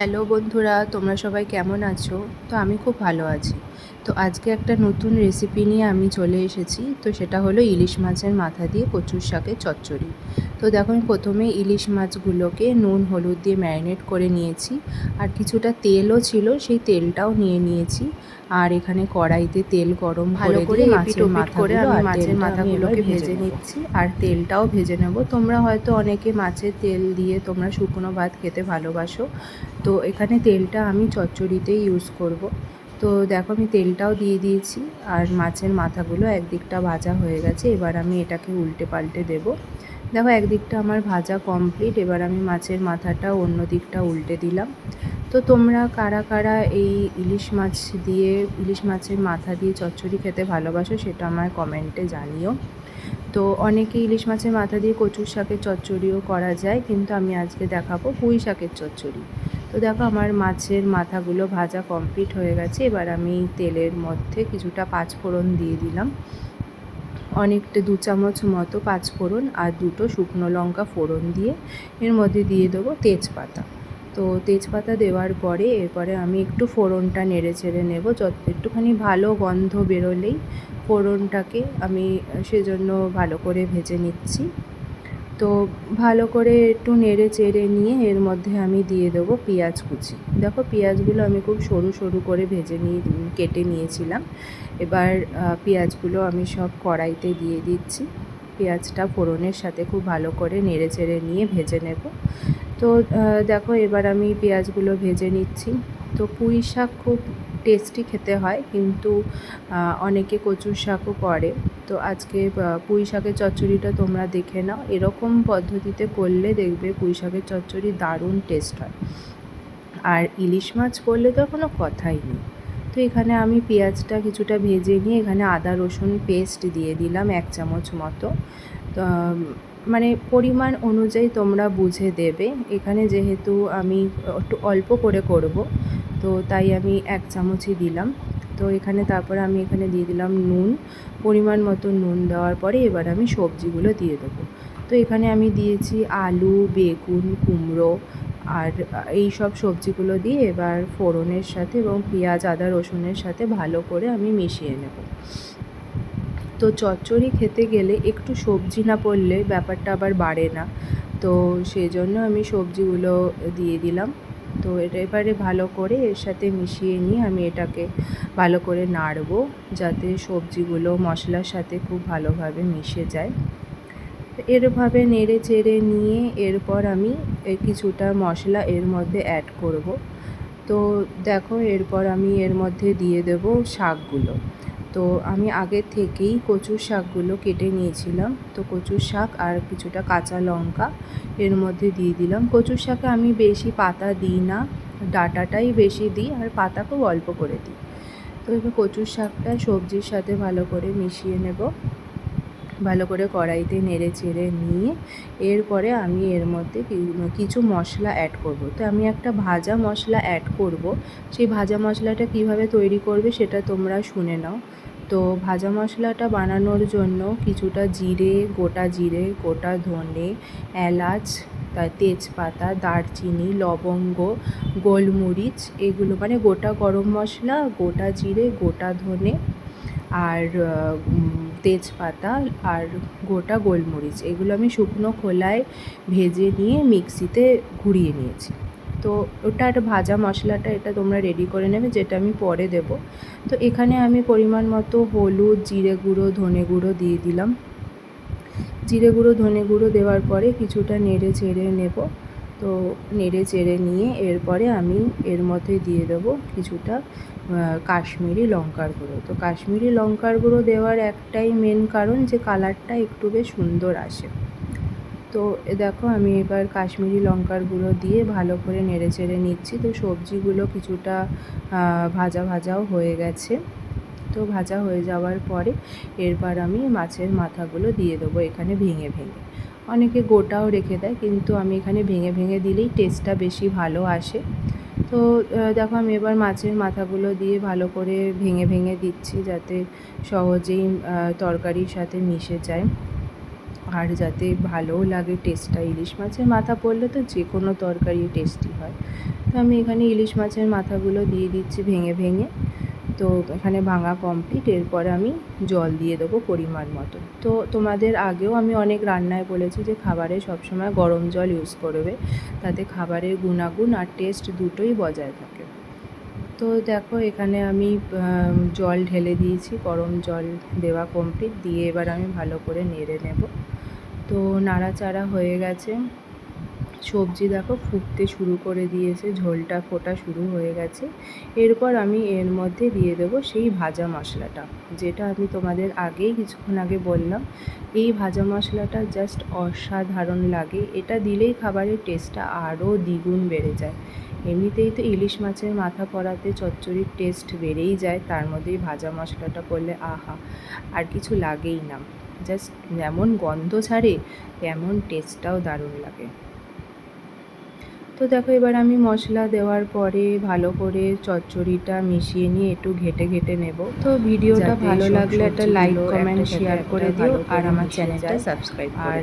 Hello বন্ধুরা তোমরা সবাই কেমন আছো তো আমি খুব ভালো আছি তো আজকে একটা নতুন রেসিপি নিয়ে আমি চলে এসেছি। তো সেটা হলো ইলিশ মাছের মাথা দিয়ে কচুর শাকের চচ্চড়ি। তো দেখো আমি প্রথমে ইলিশ মাছগুলোকে নুন হলুদ দিয়ে ম্যারিনেট করে নিয়েছি। আর কিছুটা তেলও ছিল সেই তেলটাও নিয়ে নিয়েছি। আর এখানে কড়াইতে তেল গরম ভালো করে মাছের মাথা করে আমি মাছের মাথাগুলোকে ভেজে নিচ্ছি। আর তেলটাও ভেজে নেব। তোমরা হয়তো অনেকে মাছের তেল দিয়ে তোমরা শুকনো ভাত খেতে ভালোবাসো। তো এখানে তেলটা আমি চচ্চড়িতে ইউজ করব। তো দেখো আমি তেলটাও দিয়ে দিয়েছি আর মাছের মাথাগুলো একদিকটা ভাজা হয়ে গেছে, এবার আমি এটাকে উল্টে পাল্টে দেব। দেখো একদিকটা আমার ভাজা কমপ্লিট এবার আমি মাছের মাথাটা অন্য দিকটা উল্টে দিলাম। তো তোমরা কারা কারা এই ইলিশ মাছ দিয়ে, ইলিশ মাছের মাথা দিয়ে চচ্চড়ি খেতে ভালোবাসো সেটা আমার কমেন্টে জানিও। তো অনেকে ইলিশ মাছের মাথা দিয়ে কচুর শাকের চচ্চড়িও করা যায়, কিন্তু আমি আজকে দেখাবো পুঁই শাকের চচ্চড়ি। তো দেখো আমার মাছের মাথাগুলো ভাজা কমপ্লিট হয়ে গেছে। এবার আমি তেলের মধ্যে কিছুটা পাঁচফোড়ন দিয়ে দিলাম। অনেকটা দু চামচ মতো পাঁচফোড়ন আর দুটো শুকনো লঙ্কা ফোড়ন দিয়ে এর মধ্যে দিয়ে দেবো তেজপাতা। তো তেজপাতা দেওয়ার পরে এরপরে আমি একটু ফোড়নটা নেড়ে চেড়ে নেব। যত একটুখানি ভালো গন্ধ বেরোলেই ফোড়নটাকে আমি সেজন্য ভালো করে ভেজে নিচ্ছি। তো ভালো করে একটু নেড়ে চেড়ে নিয়ে এর মধ্যে আমি দিয়ে দেবো পেঁয়াজ কুচি। দেখো পেঁয়াজগুলো আমি খুব সরু সরু করে ভেজে নিয়ে, কেটে নিয়েছিলাম। এবার পেঁয়াজগুলো আমি সব কড়াইতে দিয়ে দিচ্ছি। পেঁয়াজটা ফোড়নের সাথে খুব ভালো করে নেড়ে চেড়ে নিয়ে ভেজে নেব। তো দেখো এবার আমি পেঁয়াজগুলো ভেজে নিচ্ছি। তো পুঁই শাক খুব টেস্টি খেতে হয়, কিন্তু অনেকে কচুর শাকও করে। তো আজকে পুঁই শাকের চচ্চড়িটা তোমরা দেখে নাও। এরকম পদ্ধতিতে করলে দেখবে পুঁই শাকের চচ্চড়ি দারুণ টেস্ট হয়। আর ইলিশ মাছ করলে তো কোনো কথাই নেই। তো এখানে আমি পেঁয়াজটা কিছুটা ভেজে নিয়ে এখানে আদা, রসুন পেস্ট দিয়ে দিলাম এক চামচ মতো। তো মানে পরিমাণ অনুযায়ী তোমরা বুঝে দেবে। এখানে যেহেতু আমি একটু অল্প করে করব, তো তাই আমি এক চামচই দিলাম। তো এখানে তারপরে আমি এখানে দিয়ে দিলাম নুন, পরিমাণ মতো নুন দেওয়ার পরে এবার আমি সবজিগুলো দিয়ে দেবো। তো এখানে আমি দিয়েছি আলু, বেগুন, কুমড়ো আর এই সব সবজিগুলো দিয়ে এবার ফোড়নের সাথে এবং পেঁয়াজ, আদা, রসুনের সাথে ভালো করে আমি মিশিয়ে নেব। তো চচ্চড়ি খেতে গেলে একটু সবজি না পড়লে ব্যাপারটা আবার বাড়ে না। তো সেই জন্য আমি সবজিগুলো দিয়ে দিলাম। তো এটা এবারে ভালো করে এর সাথে মিশিয়ে নিয়ে আমি এটাকে ভালো করে নাড়ব যাতে সবজিগুলো মশলার সাথে খুব ভালোভাবে মিশে যায়। এরভাবে নেড়ে চেড়ে নিয়ে এরপর আমি কিছুটা মশলা এর মধ্যে অ্যাড করব। তো দেখো এরপর আমি এর মধ্যে দিয়ে দেব শাকগুলো। তো আমি আগে থেকেই কচুর শাকগুলো কেটে নিয়েছিলাম। তো কচুর শাক আর কিছুটা কাঁচা লঙ্কা এর মধ্যে দিয়ে দিলাম। কচুর শাকে আমি বেশি পাতা দিই না, ডাটাটাই বেশি দিই আর পাতা খুব অল্প করে দিই। তো এবার কচুর শাকটা সবজির সাথে ভালো করে মিশিয়ে নেব। ভালো করে কড়াইতে নেড়ে চেড়ে নিয়ে এরপরে আমি এর মধ্যে কিছু মশলা অ্যাড করব। তো আমি একটা ভাজা মশলা অ্যাড করব। সেই ভাজা মশলাটা কীভাবে তৈরি করবে সেটা তোমরা শুনে নাও। তো ভাজা মশলাটা বানানোর জন্য কিছুটা জিরে, গোটা জিরে, গোটা ধনে, এলাচ তার তেজপাতা, দারচিনি, লবঙ্গ, গোলমরিচ, এগুলো মানে গোটা গরম মশলা, গোটা জিরে, গোটা ধনে আর তেজপাতা আর গোটা গোলমরিচ। এগুলো আমি শুকনো খোলায় ভেজে নিয়ে মিক্সিতে ঘুরিয়ে নিয়েছি। তো ওটা একটা ভাজা মশলাটা, এটা তোমরা রেডি করে নেবে, যেটা আমি পরে দেব। তো এখানে আমি পরিমাণ মতো হলুদ, জিরে গুঁড়ো, ধনে গুঁড়ো দিয়ে দিলাম। জিরে গুঁড়ো, ধনে গুঁড়ো দেওয়ার পরে কিছুটা নেড়ে চেড়ে নেব। তো নেড়ে চেড়ে নিয়ে এরপরে আমি এর মধ্যে দিয়ে দেবো কিছুটা কাশ্মীরি লঙ্কার গুঁড়ো। তো কাশ্মীরি লঙ্কার গুঁড়ো দেওয়ার একটাই মেন কারণ যে কালারটা একটু বেশ সুন্দর আসে। তো দেখো আমি এবার কাশ্মীরি লঙ্কার গুঁড়ো দিয়ে ভালো করে নেড়ে চেড়ে নিচ্ছি। তো সবজিগুলো কিছুটা ভাজা ভাজাও হয়ে গেছে। তো ভাজা হয়ে যাওয়ার পরে এরপর আমি মাছের মাথাগুলো দিয়ে দেবো এখানে ভেঙে ভেঙে। অনেকে গোটাও রেখে দেয়, কিন্তু আমি এখানে ভেঙে ভেঙে দিলেই টেস্টটা বেশি ভালো আসে। তো দেখো আমি এবার মাছের মাথাগুলো দিয়ে ভালো করে ভেঙে ভেঙে দিচ্ছি যাতে সহজেই তরকারির সাথে মিশে যায়। আর যাতে ভালোও লাগে টেস্টটা ইলিশ মাছের মাথা পড়লে তো যে কোনো তরকারি টেস্টি হয়। তো আমি এখানে ইলিশ মাছের মাথাগুলো দিয়ে দিচ্ছি ভেঙে ভেঙে। তো এখানে ভাঙা কমপ্লিট এরপরে আমি জল দিয়ে দেবো পরিমাণ মতো তো তোমাদের আগেও আমি অনেক রান্নায় বলেছি যে খাবারে সবসময় গরম জল ইউজ করবে। তাতে খাবারের গুণাগুণ আর টেস্ট দুটোই বজায় থাকে। তো দেখো, এখানে আমি জল ঢেলে দিয়েছি, গরম জল দেওয়া কমপ্লিট দিয়ে এবার আমি ভালো করে নেড়ে নেব। তো নাড়াচাড়া হয়ে গেছে। সবজি দেখো, ফুটতে শুরু করে দিয়েছে, ঝোলটা ফোটা শুরু হয়ে গেছে। এরপর আমি এর মধ্যে দিয়ে দেবো সেই ভাজা মশলাটা, যেটা আমি তোমাদের আগেই কিছুক্ষণ আগে বললাম। এই ভাজা মশলাটা জাস্ট অসাধারণ লাগে। এটা দিলেই খাবারের টেস্টটা আরও দ্বিগুণ বেড়ে যায়। এমনিতেই তো ইলিশ মাছের মাথা পড়াতে চচ্চড়ির টেস্ট বেড়েই যায় তার মধ্যেই ভাজা মশলাটা করলে আহা আর কিছু লাগেই না। জাস্ট যেমন গন্ধ ছাড়ে তেমন টেস্টটাও দারুণ লাগে। তো দেখো এবার আমি মশলা দেওয়ার পরে ভালো করে চচ্চড়িটা মিশিয়ে নিয়ে একটু ঘেটে ঘেটে নেব। তো ভিডিওটা ভালো লাগলে একটা লাইক কমেন্ট শেয়ার করে দিও আর আমার চ্যানেলটা সাবস্ক্রাইব আর